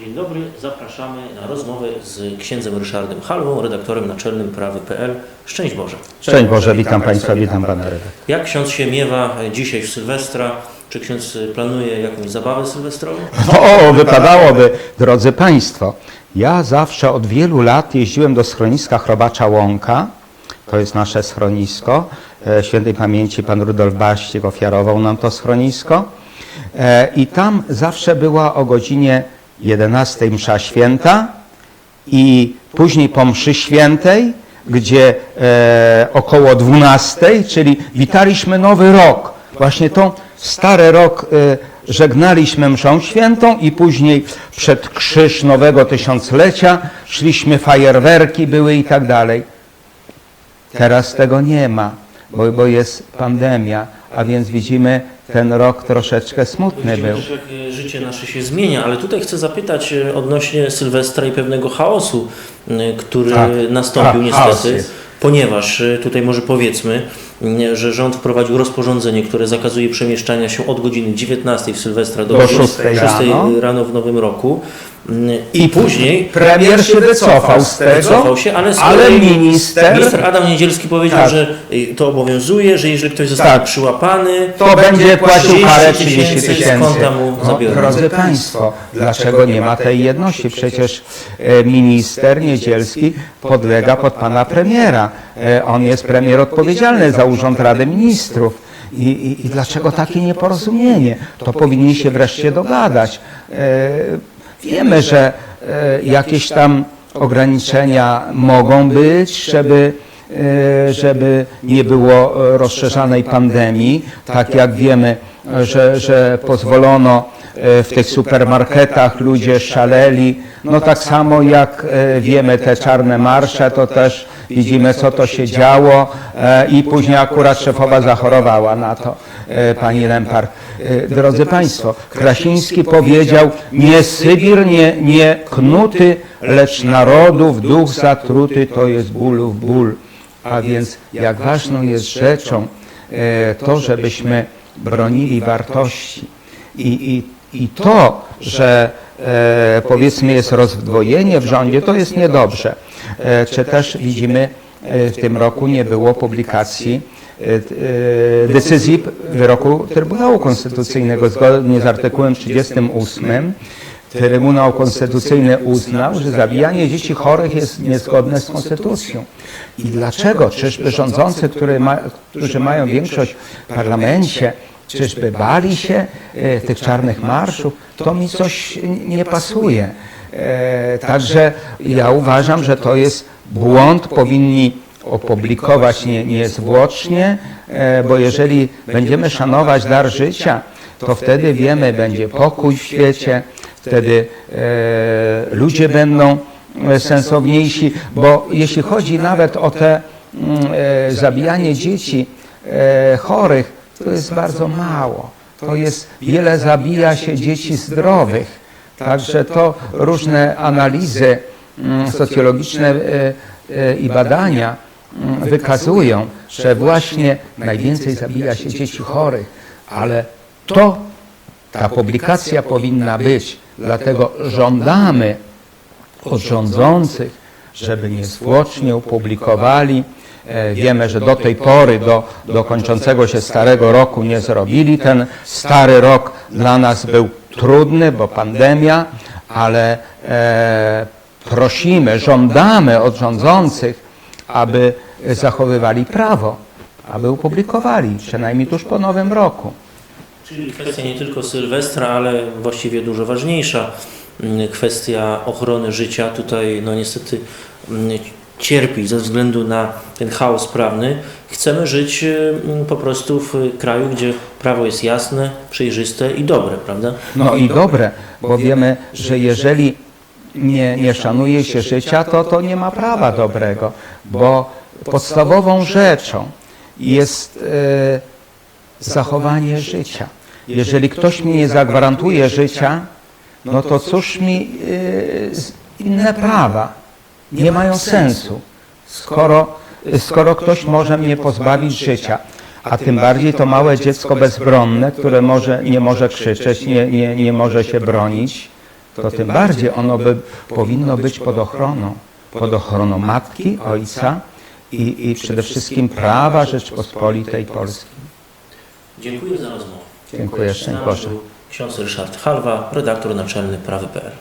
Dzień dobry, zapraszamy na rozmowę z księdzem Ryszardem Halwą, redaktorem naczelnym prawy.pl. Szczęść Boże. Szczęść Boże, witam Państwa, witam Pana redaktora. Jak ksiądz się miewa dzisiaj w Sylwestra? Czy ksiądz planuje jakąś zabawę sylwestrową? O, wypadałoby, drodzy Państwo, ja zawsze od wielu lat jeździłem do schroniska Chrobacza Łąka, to jest nasze schronisko. E, Świętej pamięci pan Rudolf Baścik ofiarował nam to schronisko. E, I tam zawsze była o godzinie 11 msza święta i później po mszy świętej, gdzie e, około 12, czyli witaliśmy nowy rok. Właśnie tą stary rok żegnaliśmy mszą świętą i później przed krzyż nowego tysiąclecia szliśmy, fajerwerki były i tak dalej. Teraz tego nie ma, bo, bo jest pandemia, a więc widzimy, ten rok troszeczkę smutny był. e, życie nasze się zmienia, ale tutaj chcę zapytać e, odnośnie Sylwestra i pewnego chaosu, e, który Tak. nastąpił A, chaos niestety, ponieważ tutaj może powiedzmy, że rząd wprowadził rozporządzenie, które zakazuje przemieszczania się od godziny 19 w Sylwestra do, Do 6 6 rano. rano w Nowym Roku. M, I później Premier się wycofał z tego, wycofał się, ale, ale minister Minister Adam Niedzielski powiedział, Tak. że y, to obowiązuje, że jeżeli ktoś zostanie Tak. przyłapany, to będzie płacił 30 karę 30 tysięcy tysięcy. No, zabiorą. drodzy Państwo, dlaczego nie ma tej jedności? Przecież e, minister Niedzielski podlega pod pana premiera. E, On jest premier odpowiedzialny za Urząd Rady Ministrów. I, i, I dlaczego takie nieporozumienie? To powinni się wreszcie dogadać. E, Wiemy, że e, jakieś tam ograniczenia mogą być, żeby żeby nie było rozszerzanej pandemii. Tak jak wiemy, że, że pozwolono w tych supermarketach, ludzie szaleli. No tak samo jak wiemy te czarne marsze, to też widzimy co to się działo e, i później akurat szefowa zachorowała na to, e, pani Lempar. E, Drodzy Państwo, Krasiński powiedział, nie Sybir, nie, nie knuty, lecz narodów duch zatruty, to jest bólów ból. A więc jak ważną jest rzeczą to, żebyśmy bronili wartości. I, i, i to, że e, powiedzmy jest rozdwojenie w rządzie, to jest niedobrze. E, czy też widzimy, e, w tym roku nie było publikacji decyzji wyroku Trybunału Konstytucyjnego zgodnie z artykułem 38. Trybunał Konstytucyjny uznał, że zabijanie dzieci chorych jest niezgodne z konstytucją. I dlaczego? Czyżby rządzący, którzy mają większość w parlamencie, czyżby bali się e, tych czarnych marszów? To mi coś nie pasuje. E, także ja uważam, że to jest błąd. Powinni opublikować nie, niezwłocznie, e, bo jeżeli będziemy szanować dar życia, to wtedy wiemy, będzie pokój w świecie, wtedy ludzie będą sensowniejsi, bo jeśli chodzi nawet o te mm, zabijanie dzieci chorych, to jest bardzo mało. To jest wiele zabija się dzieci zdrowych. Także to różne analizy mm, socjologiczne e, e, i badania mm, wykazują, że właśnie najwięcej zabija się dzieci chorych, ale to ta publikacja powinna być. Dlatego żądamy od rządzących, żeby niezwłocznie opublikowali. E, Wiemy, że do tej pory, do, do kończącego się starego roku nie zrobili. Ten stary rok dla nas był trudny, bo pandemia, ale e, prosimy, żądamy od rządzących, aby zachowywali prawo, aby opublikowali, przynajmniej tuż po nowym roku. Czyli kwestia nie tylko Sylwestra, ale właściwie dużo ważniejsza mm, kwestia ochrony życia. Tutaj no niestety mm, cierpi ze względu na ten chaos prawny. Chcemy żyć mm, po prostu w kraju, gdzie prawo jest jasne, przejrzyste i dobre, prawda? No i dobre, bo wiemy, że jeżeli nie, nie szanuje się życia, to, to nie ma prawa dobrego, bo podstawową rzeczą jest e, zachowanie życia. Jeżeli ktoś mi nie zagwarantuje życia, no to cóż mi e, z- inne prawa nie mają sensu, skoro, skoro ktoś może mnie pozbawić życia. a tym bardziej to małe dziecko bezbronne, które może, nie może krzyczeć, nie, nie, nie może się bronić, to tym bardziej ono by, powinno być pod ochroną, pod ochroną matki, ojca i, i przede wszystkim prawa Rzeczpospolitej Polskiej. Dziękuję za rozmowę. Dziękuję, szczęść Boże. Ksiądz Ryszard Halwa, redaktor naczelny prawy.pl.